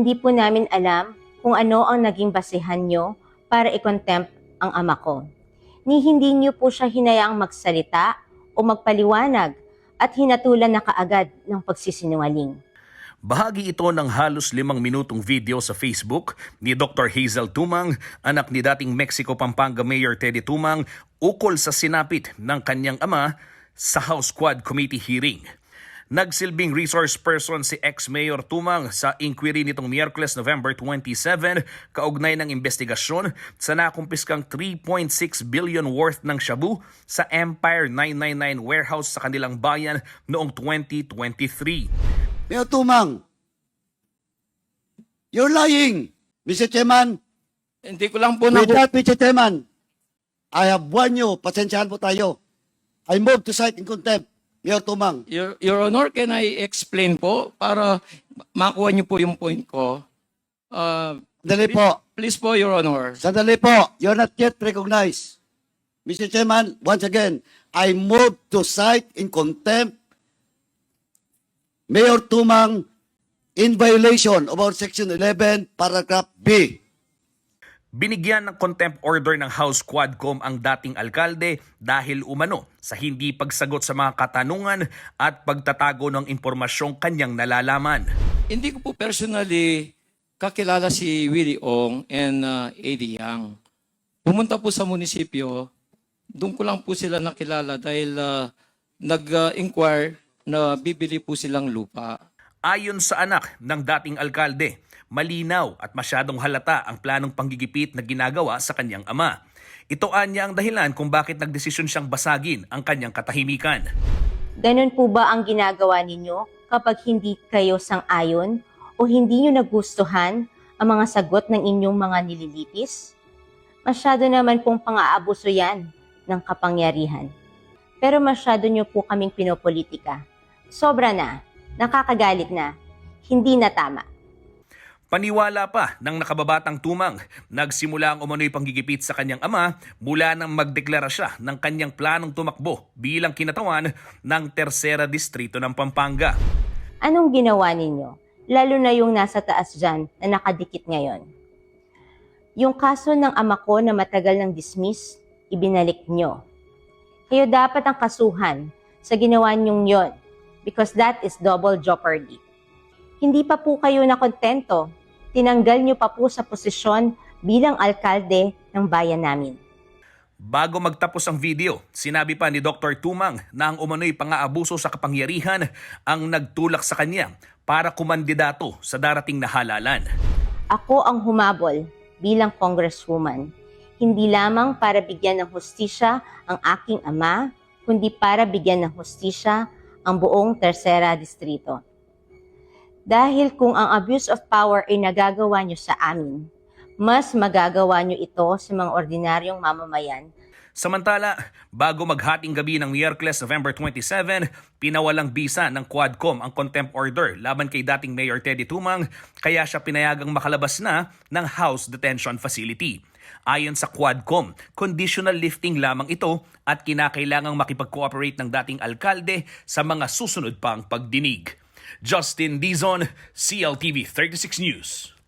Hindi po namin alam kung ano ang naging basihan nyo para i-contempt ang ama ko. Ni hindi nyo po siya hinayaang magsalita o magpaliwanag at hinatulan na kaagad ng pagsisinungaling. Bahagi ito ng halos limang minutong video sa Facebook ni Dr. Hazel Tumang, anak ni dating Mexico Pampanga Mayor Teddy Tumang, ukol sa sinapit ng kanyang ama sa House Quad Committee hearing. Nagsilbing resource person si ex-mayor Tumang sa inquiry nitong Miyerkules November 27 kaugnay ng investigasyon sa nakumpiskang 3.6 billion worth ng shabu sa Empire 999 warehouse sa kanilang bayan noong 2023. Mayor Tumang, you're lying, Mr. Chairman. Hindi ko lang po na With that, Mr. Chairman, I have warned you, pasensyahan po tayo. I move to cite in contempt, Mayor Tumang. Your, Your Honor, can I explain po para makuha niyo po yung point ko? Uh, Sandali po, please po, Your Honor. sandali po, you're not yet recognized. Mr. Chairman, once again, I move to cite in contempt Mayor Tumang in violation of our Section 11, Paragraph B. Binigyan ng contempt order ng House Quadcom ang dating alkalde dahil umano sa hindi pagsagot sa mga katanungan at pagtatago ng impormasyong kanyang nalalaman. Hindi ko po personally kakilala si Willie Ong and uh, Eddie Yang. Pumunta po sa munisipyo, doon ko lang po sila nakilala dahil uh, nag-inquire na bibili po silang lupa. Ayon sa anak ng dating alkalde, malinaw at masyadong halata ang planong panggigipit na ginagawa sa kanyang ama. Ito anya ang dahilan kung bakit nagdesisyon siyang basagin ang kanyang katahimikan. Ganun po ba ang ginagawa ninyo kapag hindi kayo sang-ayon o hindi nyo nagustuhan ang mga sagot ng inyong mga nililitis? Masyado naman pong pang-aabuso yan ng kapangyarihan. Pero masyado nyo po kaming pinopolitika. Sobra na, nakakagalit na, hindi na tama. Paniwala pa ng nakababatang tumang, nagsimula ang umano'y panggigipit sa kanyang ama mula nang magdeklara siya ng kanyang planong tumakbo bilang kinatawan ng Tercera Distrito ng Pampanga. Anong ginawa ninyo? Lalo na yung nasa taas dyan na nakadikit ngayon. Yung kaso ng ama ko na matagal ng dismiss, ibinalik nyo. Kayo dapat ang kasuhan sa ginawa nyong yon because that is double jeopardy. Hindi pa po kayo nakontento. Tinanggal nyo pa po sa posisyon bilang alkalde ng bayan namin. Bago magtapos ang video, sinabi pa ni Dr. Tumang na ang umano'y pang-aabuso sa kapangyarihan ang nagtulak sa kanya para kumandidato sa darating na halalan. Ako ang humabol bilang congresswoman, hindi lamang para bigyan ng hustisya ang aking ama, kundi para bigyan ng hustisya ang buong Tercera Distrito. Dahil kung ang abuse of power ay nagagawa nyo sa amin, mas magagawa nyo ito sa mga ordinaryong mamamayan Samantala, bago maghating gabi ng Miyerkules November 27, pinawalang bisa ng Quadcom ang contempt order laban kay dating Mayor Teddy Tumang kaya siya pinayagang makalabas na ng House Detention Facility. Ayon sa Quadcom, conditional lifting lamang ito at kinakailangang makipag-cooperate ng dating alkalde sa mga susunod pang pagdinig. Justin Dizon, CLTV 36 News.